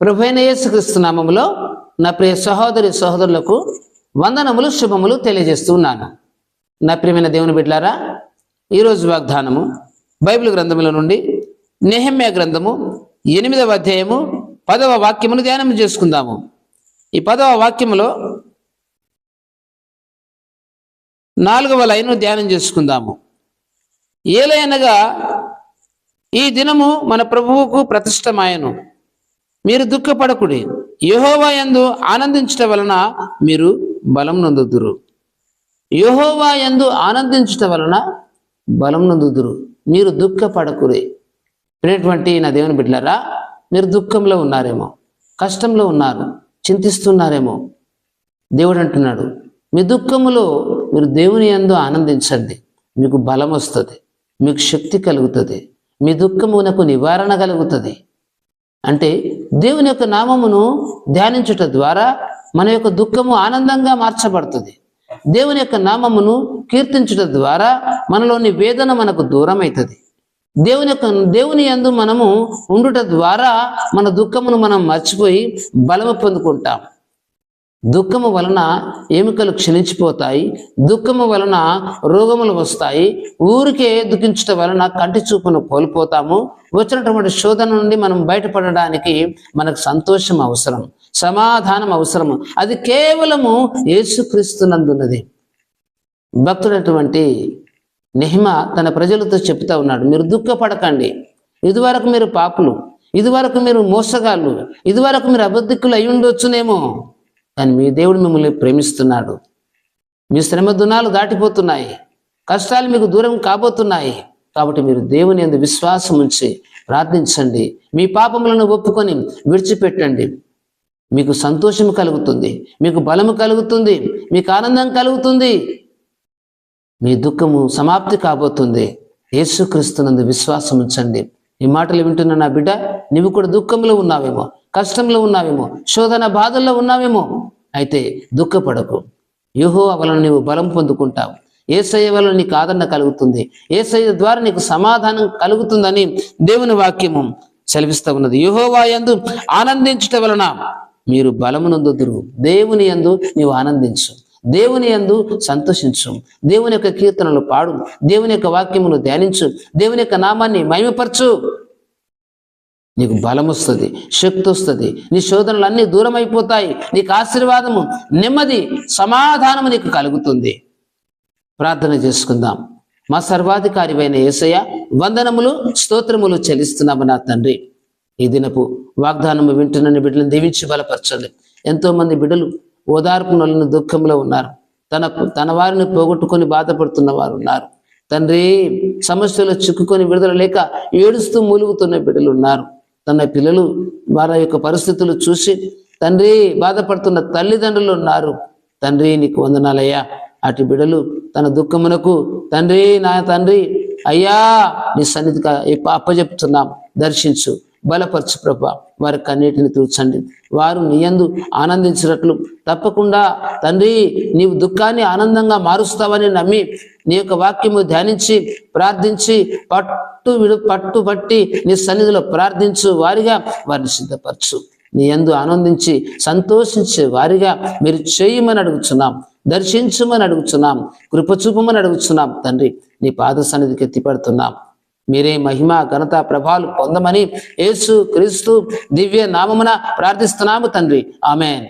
ప్రభుైన యేసుక్రీస్తు నామములో నా ప్రియ సహోదరి సహోదరులకు వందనములు శుభములు తెలియజేస్తున్నాను నా ప్రియమైన దేవుని బిడ్లారా ఈరోజు వాగ్దానము బైబిల్ గ్రంథముల నుండి నెహమ్య గ్రంథము ఎనిమిదవ అధ్యాయము పదవ వాక్యమును ధ్యానం చేసుకుందాము. ఈ పదవ వాక్యములో నాలుగవ లైను ధ్యానం చేసుకుందాము. ఏలయనగా ఈ దినము మన ప్రభువుకు ప్రతిష్టమాయను. మీరు దుఃఖపడకుడి. యహోవా ఎందు ఆనందించట వలన మీరు బలం నొందుదురు. యహోవా ఎందు ఆనందించట వలన బలం నొందుదురు. మీరు దుఃఖపడకురే వినేటువంటి నా దేవుని బిడ్డలారా మీరు దుఃఖంలో ఉన్నారేమో కష్టంలో ఉన్నారు చింతిస్తున్నారేమో దేవుడు అంటున్నాడు మీ దుఃఖములో మీరు దేవుని యందు ఆనందించండి. మీకు బలం వస్తుంది మీకు శక్తి కలుగుతుంది మీ దుఃఖమునకు నివారణ కలుగుతుంది. అంటే దేవుని యొక్క నామమును ధ్యానించుట ద్వారా మన యొక్క దుఃఖము ఆనందంగా మార్చబడుతుంది. దేవుని యొక్క నామమును కీర్తించుట ద్వారా మనలోని వేదన మనకు దూరం అవుతుంది దేవుని యొక్క దేవుని యందు మనము ఉండుట ద్వారా మన దుఃఖమును మనం మర్చిపోయి బలము పొందుకుంటాం. దుఃఖము వలన ఎముకలు క్షీణించిపోతాయి? దుఃఖము వలన రోగములు వస్తాయి. ఊరికే దుఃఖించటం వలన కంటి చూపును కోల్పోతాము. వచ్చినటువంటి శోధన నుండి మనం బయటపడడానికి మనకు సంతోషం అవసరం సమాధానం అవసరము అది కేవలము యేసుక్రీస్తునందున్నది. భక్తుడటువంటి నెహిమ తన ప్రజలతో చెప్తా ఉన్నాడు మీరు దుఃఖపడకండి. ఇదివరకు మీరు పాపులు ఇదివరకు మీరు మోసగాళ్ళు ఇదివరకు మీరు అబద్ధికులు అయి ఉండొచ్చునేమో. కానీ మీ దేవుడు మిమ్మల్ని ప్రేమిస్తున్నాడు. మీ శ్రమ దునాలు దాటిపోతున్నాయి. కష్టాలు మీకు దూరం కాబోతున్నాయి. కాబట్టి మీరు దేవుని ఎందు విశ్వాసం ఉంచి ప్రార్థించండి. మీ పాపములను ఒప్పుకొని విడిచిపెట్టండి. మీకు సంతోషం కలుగుతుంది. మీకు బలము కలుగుతుంది. మీకు ఆనందం కలుగుతుంది. మీ దుఃఖము సమాప్తి కాబోతుంది. యేసుక్రీస్తునందు విశ్వాసం ఉంచండి. ఈ మాటలు వింటున్న నా బిడ్డ నీవు కూడా దుఃఖంలో ఉన్నావేమో. కష్టంలో ఉన్నావేమో శోధన బాధల్లో ఉన్నావేమో అయితే దుఃఖపడకు. యూహో వలన నీవు బలం పొందుకుంటావు. ఏసయ్య వలన నీకు ఆదరణ కలుగుతుంది. ఏసయ్య ద్వారా నీకు సమాధానం కలుగుతుందని దేవుని వాక్యము సెలవిస్తూ ఉన్నది. యుహోవా యందు ఆనందించుట వలన మీరు బలమునందుదురు. దేవుని యందు నీవు ఆనందించు. దేవుని యందు సంతోషించు. దేవుని యొక్క కీర్తనలు పాడు. దేవుని యొక్క వాక్యమును ధ్యానించు. దేవుని యొక్క నామాన్ని మహిమపరచు. నీకు బలం వస్తుంది శక్తి వస్తుంది నీ శోధనలు అన్నీ దూరం అయిపోతాయి నీకు ఆశీర్వాదము నెమ్మది సమాధానము నీకు కలుగుతుంది. ప్రార్థన చేసుకుందాం. మా సర్వాధికారివైన ఏసయ్య వందనములు స్తోత్రములు చెల్లిస్తున్నాము నా తండ్రి. ఈ దినపు వాగ్దానము వింటున్న బిడ్డలను దీవించి బలపరచండి. ఎంతో మంది బిడ్డలు ఓదార్పునలను దుఃఖంలో ఉన్నారు. తన తన వారిని పోగొట్టుకొని బాధపడుతున్న వారు ఉన్నారు. తండ్రి సమస్యలో చిక్కుకొని విడుదల లేక ఏడుస్తూ మూలుగుతున్న బిడ్డలు ఉన్నారు. తన పిల్లలు వారి యొక్క పరిస్థితులు చూసి తండ్రి బాధపడుతున్న తల్లిదండ్రులు ఉన్నారు. తండ్రి నీకు వందనాలయ్యా. అటు బిడలు తన దుఃఖమునకు తండ్రి నా తండ్రి అయ్యా నీ సన్నిధిగా అప్పచెప్తున్నాం. దర్శించు. బలపరచు ప్రభ. వారి కన్నీటిని తూర్చండి వారు నీయందు ఆనందించినట్లు తప్పకుండా తండ్రి నీవు దుఃఖాన్ని ఆనందంగా మారుస్తావని నమ్మి నీ యొక్క వాక్యము ధ్యానించి ప్రార్థించి పట్టు విడు పట్టు పట్టి నీ సన్నిధిలో ప్రార్థించు వారిగా వారిని సిద్ధపరచు. నీ యందు ఆనందించి సంతోషించే వారిగా మీరు చేయమని అడుగుచున్నాం. దర్శించమని అడుగుచున్నాం. కృపచూపమని అడుగుచున్నాం. తండ్రి నీ పాద సన్నిధికి ఎత్తిపడుతున్నాం. మీరే మహిమ ఘనత ప్రభావాలు పొందమని యేసు క్రీస్తు దివ్య నామమున ప్రార్థిస్తున్నాము తండ్రి. ఆమెన్.